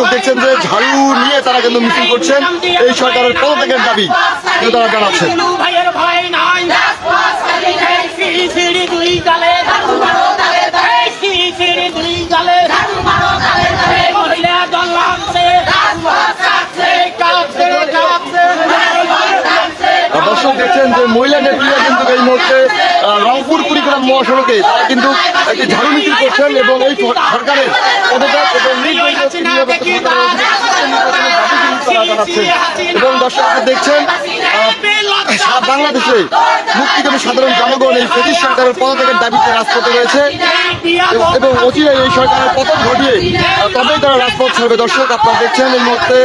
দর্শক দেখছেন যে ঝাড়ু নিয়ে তারা কিন্তু মিছিল করছেন। এই সরকারের পদত্যাগের দাবি তারা জানাচ্ছেন। মহাসড়কে কিন্তু একটি ঝাড়ু মিছিল করছেন এবং এই সরকারের পদত্যাগ এবং নির্বাচিত নির্বাচিত সরকারের দাবি কিন্তু তারা জানাচ্ছেন এবং দর্শক দেখছেন বাংলাদেশে মুক্তিকামী সাধারণ জনগণ এই ব্রিটিশ সরকারের পদত্যাগের দাবিতে রাজপথে রয়েছে এবং- অচিরে এই সরকারের পতন ঘটিয়ে তবেই তারা রাজপথ ছাড়বে। দর্শক, আপনারা দেখছেন এই মুহূর্তে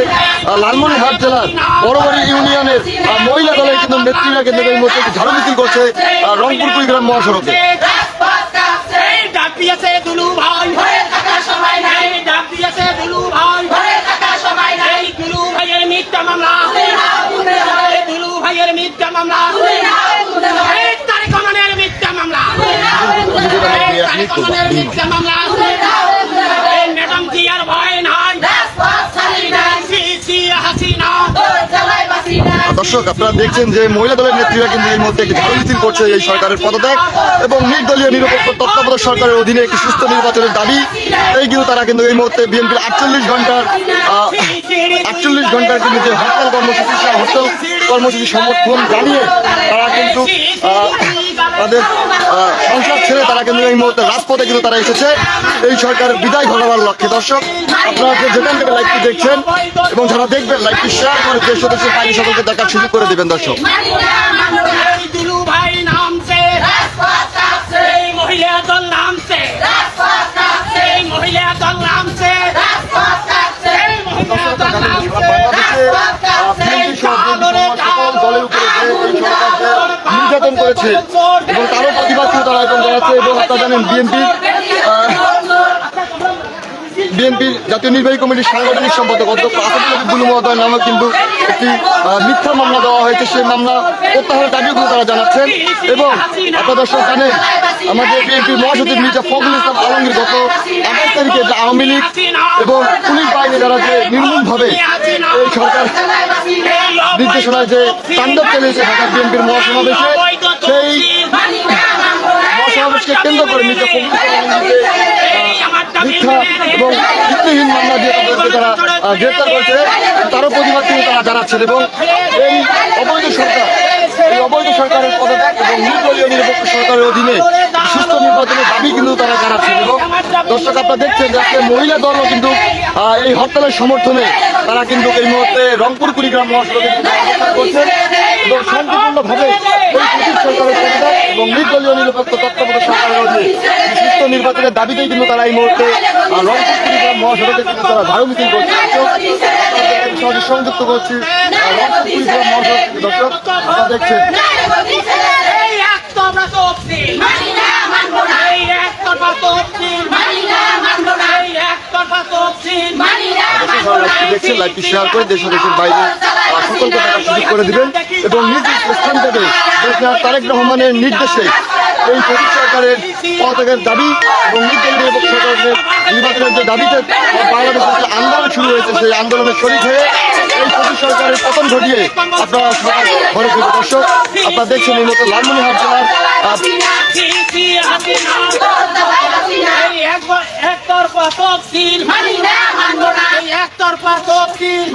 লালমনিরহাট জেলার বড়বাড়ি ইউনিয়নের মহিলা দলের কিন্তু নেত্রীরা কিন্তু এই মুহূর্তে ঝাড়ু মিছিল করছে রংপুর কুড়িগ্রাম মহাসড়কে। মিথ্যা মামলা এই ম্যাডাম ভয় নাই? দর্শক আপনারা দেখছেন যে মহিলা দলের নেত্রীরা কিন্তু এই মুহূর্তে একটি ঝাড়ু মিছিল করছে এই সরকারের পদত্যাগ এবং নির্দলীয় নিরপেক্ষ তত্ত্বাবধায়ক সরকারের অধীনে একটি সুস্থ নির্বাচনের দাবি। এই কিন্তু তারা কিন্তু এই মুহূর্তে বিএনপির আটচল্লিশ ঘণ্টার আটচল্লিশ ঘণ্টার কিন্তু যে হরতাল কর্মসূচি সেই হরতাল কর্মসূচি সমর্থন জানিয়ে তারা কিন্তু তাদের সংসার ছেড়ে তারা কিন্তু এই মুহূর্তে রাজপথে কিন্তু তারা এসেছে। এই সরকার বিদায় ঘটাবার লক্ষ্যে দর্শক আপনারা যেখান থেকে লাইভটি দেখছেন এবং যারা দেখবেন লাইভটি শেয়ার করে দেশ দেশের বাইরে সকলকে দেখার সুযোগ করে দেবেন দর্শক। নির্যাতন করেছে এবং তারও প্রতিবাদ কিন্তু তারা এখন জানাচ্ছে এবং আপনারা জানেন বিএনপি বিএনপির জাতীয় নির্বাহী কমিটির সাংগঠনিক সম্পাদক অধ্যক্ষ আসাদুল হাবিব মহোদয় নামে কিন্তু একটি মিথ্যা মামলা দেওয়া হয়েছে। সেই মামলা প্রত্যাহারের কিন্তু তারা জানাচ্ছেন এবং আপনারা দর্শক জানেন, আমাদের বিএনপির মহাসচিব মির্জা ফখরুল ইসলাম আলমগীর গত আঠাশ তারিখে যে আওয়ামী লীগ এবং পুলিশ বাহিনী দ্বারা যে নির্মূলভাবে এই সরকার নির্দেশনায় যে তাণ্ডব চালিয়েছে ঢাকা বিএনপির মহাসমাবেশে সেই মহাসমাবেশকে কেন্দ্র করে আহ, মিথ্যা এবং ভিত্তিহীন মামলা দিয়ে তাদেরকে তারা গ্রেপ্তার করেছে। তারও প্রতিবাদ কিন্তু তারা জানাচ্ছেন এবং এই অবৈধ সরকার এই অবৈধ সরকারের পদত্যাগ এবং নির্দলীয় নিরপেক্ষ সরকারের অধীনে সুস্থ নির্বাচনের দাবি কিন্তু তারা জানাচ্ছেন এবং দর্শক আপনারা দেখছেন যে আজকে মহিলা দলও কিন্তু এই হরতালের সমর্থনে তারা কিন্তু এই মুহূর্তে রংপুর কুড়িগ্রাম মহাসড়কে করছেন এবং শান্তিপূর্ণভাবে সরকারের পদত্যাগ এবং নির্দলীয় নিরপেক্ষ তত্ত্বাবধায়ক সরকারের অধীনে সুস্থ নির্বাচনের দাবিতেই কিন্তু তারা এই মুহূর্তে আহ, রংপুর কুড়িগ্রাম মহাসড়কে কিন্তু তারা ঝাড়ু মিছিল করছে। সংযুক্ত করছি। রংপুর মহাসড়ক দর্শক আপনারা দেখছেন। দেখছেন লাইভটি শেয়ার করে দেশ দেশের বাইরে সকলকে দেখার সুযোগ করে দিবেন। এবং নিজ স্থান থেকে প্রেসিডেন্ট তারেক রহমানের নির্দেশে এই ব্রিটিশ সরকারের পদত্যাগের দাবি এবং নির্দলীয় সরকারের নির্বাচনের যে দাবিতে বাংলাদেশের যে আন্দোলন শুরু হয়েছে সেই আন্দোলনের শরিক হয়ে এই ব্রিটিশ সরকারের পতন ঘটিয়ে আপনারা সবাই ঘরে ফিরে দর্শক আপনারা দেখছেন এই মতো লালমনিহাট জেলার আহ, এই এক- একতরফা তফসিল।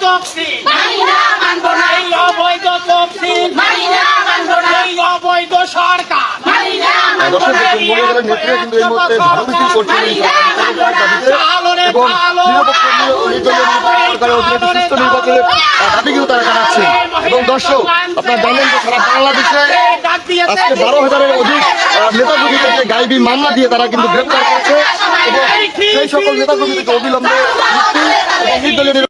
এই একতরফা তফসিল এই অবৈধ তফসিল এই অবৈধ এই অবৈধ সরকার। দর্শক দেখুন মহিলাদের নেত্রীরা কিন্তু এই মুহূর্তে ঝাড়ু করছেন। এই সরকারের দাবিতে এবং সরকারের অধীনে সুস্থ নির্বাচনের দাবি কিন্তু তারা জানাচ্ছেন। এবং দর্শক আপনারা জানেন যে সারা বাংলাদেশে আজকে বারো হাজারের অধিক নেতাকর্মীদেরকে গাইবি মামলা দিয়ে তারা কিন্তু গ্রেপ্তার করেছে। এবং সেই সকল নেতাকর্মীদেরকে অবিলম্বে মুক্তি এবং নির্দলীয়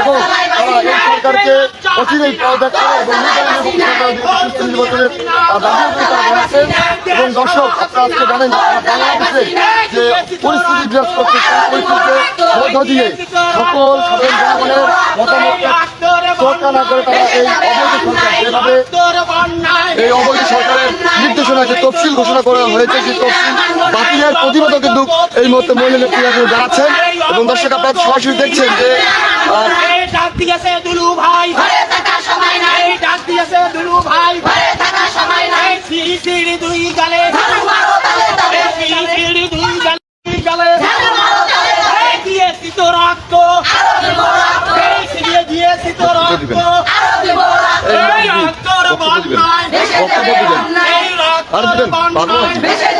এবং এই সরকারকে অচিরেই পদত্যাগ করে এবং নির্বাচনের নির্বাচনের দাবি তারা জানাচ্ছেন এবং দর্শক আপনারা আজকে জানেন বাংলাদেশে যে পরিস্থিতি বিরাজ করছে সেই পরিস্থিতিতে মধ্য দিয়ে সকল সাধারণ জনগণের মতামতকে তোয়াক্কা না করে তারা এই অবৈধ সরকার যেভাবে এই অবৈধ সরকারের নির্দেশনা যে তফসিল ঘোষণা করা হয়েছে সেই তফসিল বাতিলের প্রতিবাদও কিন্তু এই মুহূর্তে মহিলা নেত্রীরা জানাচ্ছেন এবং দর্শক আপনারা সরাসরি দেখছেন যে ডাক দিয়েছে দুলু ভাই। সময় নাই। ডাক দিয়েছে দুলু ভাই। সময় নাই। সিঁড়ি সিঁড়ি দুই গালে। সিঁড়ি সিঁড়ি দুই গালে। এই দিয়েছি তো রক্ত। রক্ত। দিয়েছি তো রক্ত। রক্ত।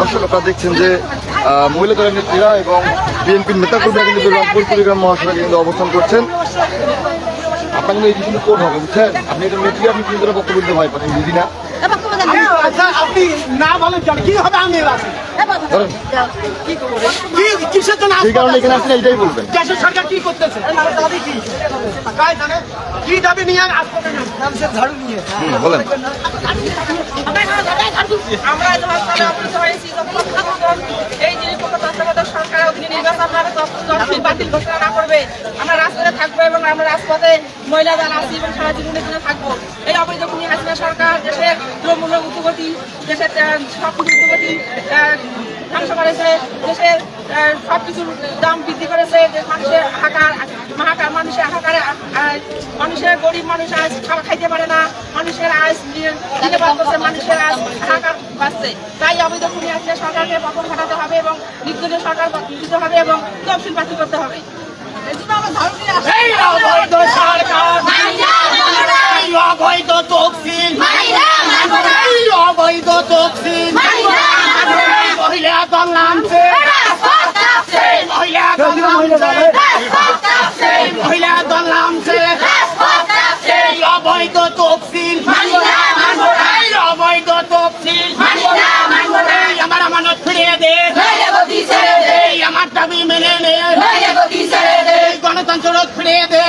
দর্শক আপনারা দেখছেন যে মহিলা দলের নেত্রীরা এবং বিএনপির নেতাকর্মীরা কিন্তু রংপুর, কুড়িগ্রাম মহাসড়কে কিন্তু অবস্থান করছেন। আপনার কিন্তু এই কিন্তু কোর্ট হবে, বুঝছেন? আপনি এটা নেত্রী, আপনি কিন্তু বক্তব্য দিতে ভয় পান দিদি না। আপনি না বলেন কেন কি হবে আমি? কি কিসের জন্য সেই কারণে এখানে আসলে এইটাই বলবেন। দেশের সরকার কি করতেছে? দাবি কি কাজ জানে কি দাবি নিয়ে আর আসতে ঝাড়ু নিয়ে বলেন। আমরা তত্ত্বাবধায়ক সরকারের অধীনে নির্বাচন ঘোষণা করবে। আমরা রাজপথে থাকব এবং আমরা রাজপথে মহিলা যারা আছি সারা জীবনের থাকব। এই অবৈধ হাসিনা সরকার দেশের দ্রব্যমূল্য দেশের আহ, সবকিছু উদ্যোগতি ধ্বংস দেশের আহ, সবকিছুর দাম বৃদ্ধি করেছে মানুষের হাহাকার মানুষের হাহাকারে মানুষের গরিব মানুষ আজ খাবার খাইতে পারে না মানুষের আজ মানুষের আজ হাহাকার বাঁচছে। তাই অবৈধ খুনি আসলে সরকারকে পতন ঘটাতে হবে এবং নির্দলীয় সরকার দিতে হবে এবং তফসিল বাতিল করতে হবে। এই অবৈধ সরকার। এই গণতন্ত্র ফিরিয়ে দে।